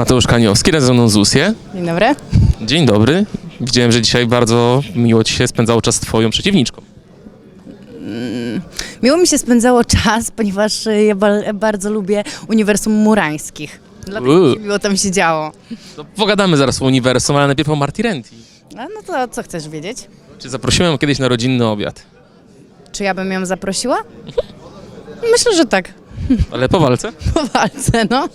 Mateusz Kaniowski, razem ze mną Zusję. Dzień dobry. Dzień dobry. Widziałem, że dzisiaj bardzo miło Ci się spędzało czas z Twoją przeciwniczką. Miło mi się spędzało czas, ponieważ y, ja ba- bardzo lubię uniwersum murańskich. Dlatego mi Uuu. się miło tam się działo. To pogadamy zaraz o uniwersum, ale najpierw o Marti Renti. A no to co chcesz wiedzieć? Czy zaprosiłem ją kiedyś na rodzinny obiad? Czy ja bym ją zaprosiła? Myślę, że tak. Ale po walce? Po walce, no.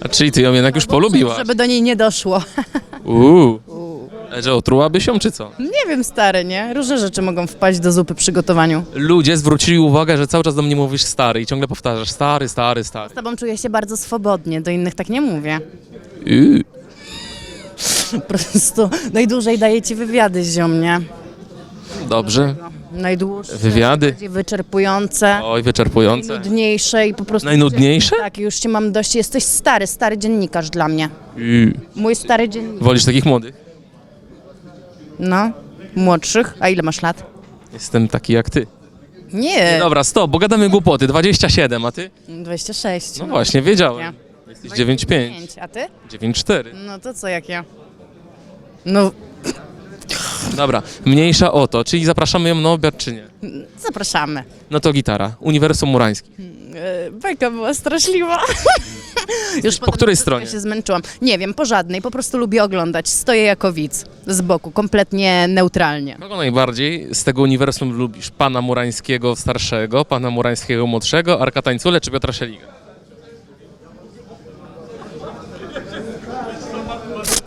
A czyli Ty ją jednak już polubiłaś. Żeby do niej nie doszło. Uuu. Ale że otrułabyś ją, czy co? Nie wiem, stary, nie? Różne rzeczy mogą wpaść do zupy przy gotowaniu. Ludzie zwrócili uwagę, że cały czas do mnie mówisz stary i ciągle powtarzasz stary, stary, stary. Z tobą czuję się bardzo swobodnie, do innych tak nie mówię. Uuu. Po prostu najdłużej daję ci wywiady, ziomnie. Dobrze. Najdłuższe. Wywiady? Najbardziej wyczerpujące. Oj, wyczerpujące. Najnudniejsze i po prostu... Najnudniejsze? Tak, już cię mam dość. Jesteś stary, stary dziennikarz dla mnie. Uuu. Mój stary dziennikarz. Wolisz takich młodych? No, młodszych. A ile masz lat? Jestem taki jak Ty. Nie. Dobra, stop, bo gadamy głupoty. 27, a Ty? 26. No właśnie, wiedziałem. Jesteś 9,5. 5. A ty? 9,4. No to co jak ja? No, Dobra, mniejsza o to, czyli zapraszamy ją na obiad, czy nie? zapraszamy. No to gitara, Uniwersum Murański. E, Bajka była straszliwa. Już po której stronie? się zmęczyłam. Nie wiem, po żadnej. Po prostu lubię oglądać. Stoję jako widz z boku, kompletnie neutralnie. Kogo najbardziej z tego uniwersum lubisz? Pana Murańskiego starszego, pana Murańskiego młodszego, Arka Tańcule czy Piotra Szeliga?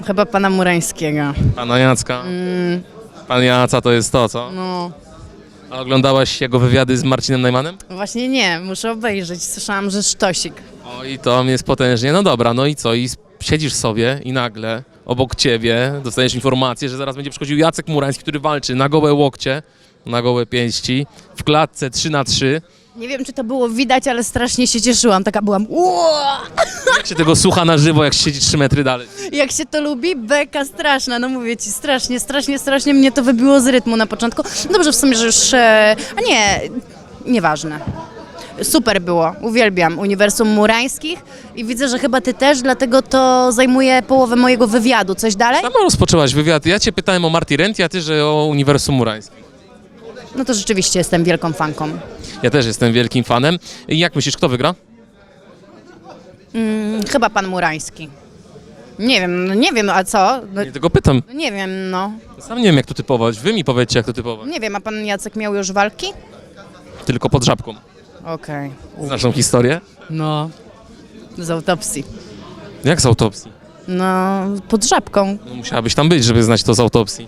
Chyba pana Murańskiego. Pana Jacka? Pan Jaca to jest to, co? No, A oglądałaś jego wywiady z Marcinem Najmanem? właśnie nie. Muszę obejrzeć. Słyszałam, że sztosik. O i to jest potężnie. No dobra, no i co? I s- siedzisz sobie i nagle obok ciebie dostajesz informację, że zaraz będzie przychodził Jacek Murański, który walczy na gołe łokcie, na gołe pięści, w klatce 3 na 3 Nie wiem, czy to było widać, ale strasznie się cieszyłam. Taka byłam. Uaa! Jak się tego słucha na żywo, jak siedzi 3 metry dalej? Jak się to lubi, beka straszna, no mówię ci, strasznie, strasznie, strasznie mnie to wybiło z rytmu na początku. Dobrze w sumie, że już, e, a nie, nieważne. Super było, uwielbiam Uniwersum Murańskich i widzę, że chyba ty też, dlatego to zajmuje połowę mojego wywiadu. Coś dalej? Sama rozpoczęłaś wywiad. Ja cię pytałem o Marti Renti, a ty, że o Uniwersum Murańskim. No to rzeczywiście jestem wielką fanką. Ja też jestem wielkim fanem. I jak myślisz, kto wygra? Mm, chyba pan Murański. Nie wiem, no nie wiem, a co? No, Nie tego pytam. nie wiem, no. Sam nie wiem, jak to typować. Wy mi powiedzcie, jak to typować. Nie wiem, a pan Jacek miał już walki? Tylko pod żabką. Okej. Znasz tą historię? No. Z autopsji. Jak z autopsji? No, pod żabką. No, musiałabyś tam być, żeby znać to z autopsji.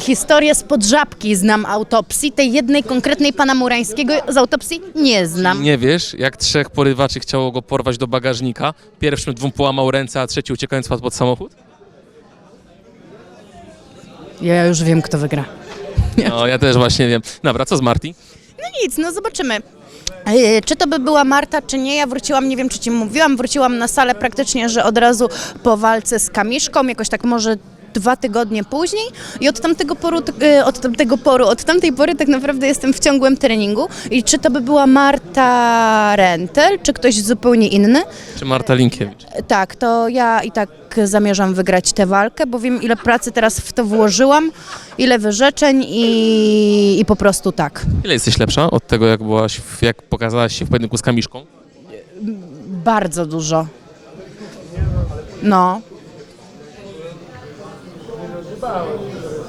Historię z podżabki znam autopsji, tej jednej konkretnej pana Murańskiego z autopsji nie znam. Nie wiesz, jak trzech porywaczy chciało go porwać do bagażnika, pierwszym dwóm połamał ręce, a trzeci uciekając wpadł pod samochód? Ja już wiem, kto wygra. No, ja też właśnie wiem. Dobra, co z Marti? No nic, no zobaczymy. Yy, Czy to by była Marta, czy nie? Ja wróciłam, nie wiem czy ci mówiłam, wróciłam na salę praktycznie, że od razu po walce z Kamiszką, jakoś tak może dwa tygodnie później i od tamtego poru, yy, od tamtego poru, od tamtej pory tak naprawdę jestem w ciągłym treningu i czy to by była Marta Rentel, czy ktoś zupełnie inny? Czy Marta Linkiewicz? Tak, to ja i tak zamierzam wygrać tę walkę, bo wiem ile pracy teraz w to włożyłam, ile wyrzeczeń i, i po prostu tak. Ile jesteś lepsza od tego, jak byłaś, jak pokazałaś się w pojedynku z Kamiszką? Bardzo dużo. No.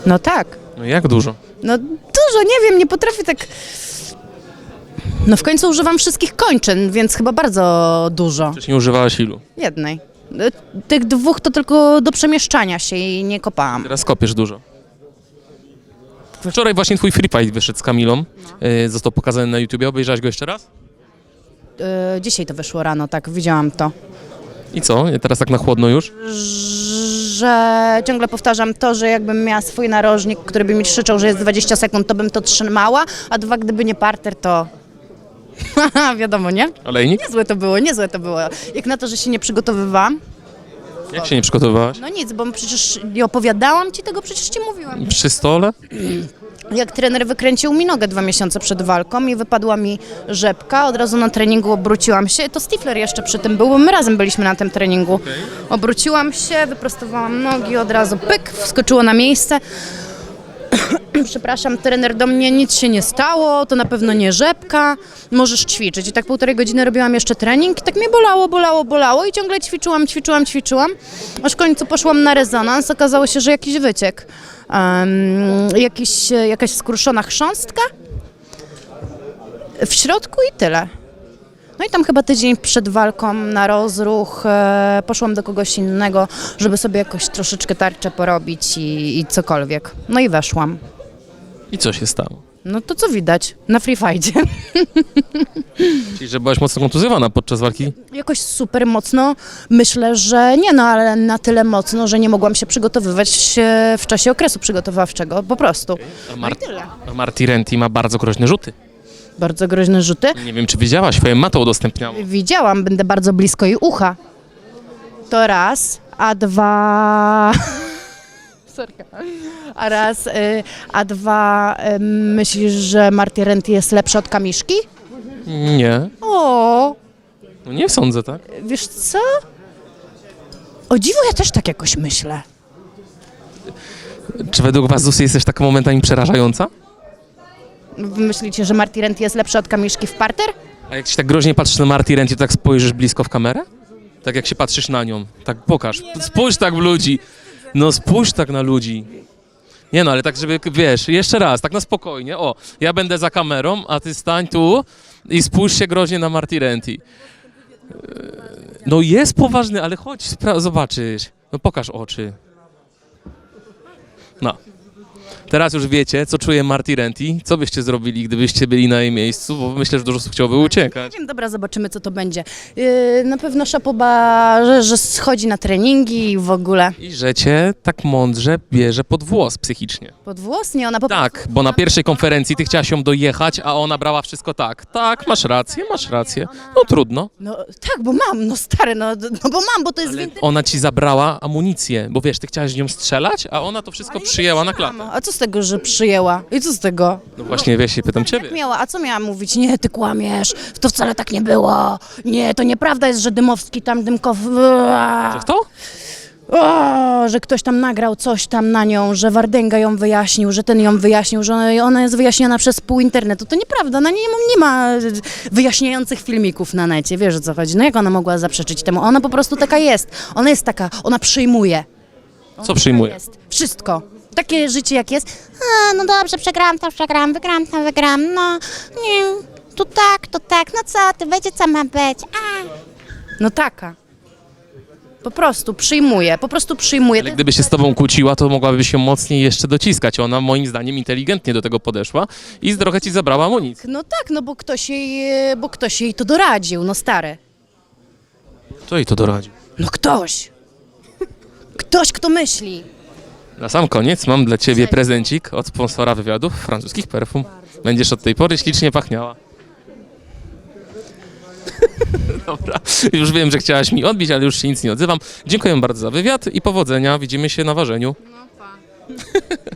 No tak. No jak dużo? No dużo, nie wiem, nie potrafię tak... No w końcu używam wszystkich kończyn, więc chyba bardzo dużo. Wcześniej używałaś ilu? Jednej. Y, Tych dwóch to tylko do przemieszczania się i nie kopałam. Teraz kopiesz dużo. Wczoraj właśnie twój free fight wyszedł z Kamilą. Yy, został pokazany na YouTubie. Obejrzałaś go jeszcze raz? Y, Dzisiaj to wyszło rano, tak, widziałam to. I co? Teraz tak na chłodno już? że ciągle powtarzam to, że jakbym miała swój narożnik, który by mi krzyczał, że jest 20 sekund, to bym to trzymała, a dwa, gdyby nie parter, to... Wiadomo, nie? Olejnik? Niezłe to było, niezłe to było. Jak na to, że się nie przygotowywałam, Jak się nie przygotowywałaś? no nic, bo przecież nie opowiadałam ci tego, przecież ci mówiłam. Przy stole? Jak trener wykręcił mi nogę dwa miesiące przed walką i wypadła mi rzepka, od razu na treningu obróciłam się, to Stifler jeszcze przy tym był, bo my razem byliśmy na tym treningu. Obróciłam się, wyprostowałam nogi, od razu pyk, wskoczyło na miejsce. Przepraszam, trener do mnie, nic się nie stało, to na pewno nie rzepka, możesz ćwiczyć. I tak półtorej godziny robiłam jeszcze trening i tak mnie bolało, bolało, bolało i ciągle ćwiczyłam, ćwiczyłam, ćwiczyłam. Aż w końcu poszłam na rezonans, okazało się, że jakiś wyciek, um, jakiś, jakaś skruszona chrząstka w środku i tyle. No i tam chyba tydzień przed walką na rozruch e, poszłam do kogoś innego, żeby sobie jakoś troszeczkę tarczę porobić i, i cokolwiek. No i weszłam. I co się stało? No to co widać na free fightie. Czyli, że byłaś mocno kontuzjowana podczas walki? Jakoś super mocno myślę, że nie no, ale na tyle mocno, że nie mogłam się przygotowywać e, w czasie okresu przygotowawczego, po prostu. A, No i Mar- tyle. a Marty Renty ma bardzo groźne rzuty. Bardzo groźne rzuty. Nie wiem, czy wiedziałaś, twoje ma to udostępniało. Widziałam, będę bardzo blisko jej ucha. To raz, a dwa... Sorka. A raz, y, a dwa, y, myślisz, że Marty Renty jest lepsza od Kamiszki? Nie, O, no nie sądzę, tak? wiesz co? O dziwo, ja też tak jakoś myślę. Czy według was Zusy jesteś taka momentami przerażająca? Wy myślicie, że Marty Renty jest lepsza od Kamiszki w parter? A jak się tak groźnie patrzysz na Marty Renty, to tak spojrzysz blisko w kamerę? Tak jak się patrzysz na nią. Tak pokaż. Spójrz tak w ludzi. No spójrz tak na ludzi. Nie no, ale tak, żeby, wiesz, jeszcze raz, tak na spokojnie. O, ja będę za kamerą, a ty stań tu i spójrz się groźnie na. Eee, No jest poważny, ale chodź, zobaczysz. No pokaż oczy. No. Teraz już wiecie, co czuje Marty Renty. Co byście zrobili, gdybyście byli na jej miejscu? Bo myślę, że dużo osób chciałoby uciekać. Nie wiem, dobra, zobaczymy, co to będzie. Yy, na pewno Szapoba, że, że schodzi na treningi i w ogóle. I że cię tak mądrze bierze pod włos psychicznie. Pod włos? Nie, ona po Tak, bo na pierwszej konferencji ty chciałaś ją dojechać, a ona brała wszystko tak. Tak, masz rację, masz rację. No trudno. No tak, bo mam, no stary, no, no bo mam, bo to jest Ale więcej. ona ci zabrała amunicję, bo wiesz, ty chciałaś nią strzelać, a ona to wszystko przyjęła na klatę. A co z tego, że przyjęła? I co z tego? No właśnie, wiesz, się pytam Jak ciebie. miała? A co miała mówić? Nie, ty kłamiesz, to wcale tak nie było. Nie, to nieprawda jest, że Dymowski tam Dymkow... Że kto? O, że ktoś tam nagrał coś tam na nią, że Wardęga ją wyjaśnił, że ten ją wyjaśnił, że ona, ona jest wyjaśniona przez pół internetu. To nieprawda, na niej nie ma wyjaśniających filmików na necie, wiesz o co chodzi. No jak ona mogła zaprzeczyć temu? Ona po prostu taka jest. Ona jest taka, ona przyjmuje. Co przyjmuje? Jest. Wszystko. Takie życie jak jest. A, no dobrze, przegrałam to, przegrałam, wygrałam to, wygrałam. No, nie, tu tak, to tak, no co ty, będzie co ma być. A. No taka. Po prostu przyjmuje, po prostu przyjmuje. Ale gdyby się z tobą kłóciła, to mogłaby się mocniej jeszcze dociskać. Ona moim zdaniem inteligentnie do tego podeszła i trochę ci zabrała amunicję. No tak, no bo ktoś jej, e, bo ktoś jej to doradził, no stary. To jej to doradził. No ktoś. Ktoś, kto myśli. Na sam koniec mam dla ciebie prezencik od sponsora wywiadów francuskich perfum. Będziesz od tej pory ślicznie pachniała. Dobra, już wiem, że chciałaś mi odbić, ale już się nic nie odzywam. Dziękuję bardzo za wywiad i powodzenia. Widzimy się na ważeniu.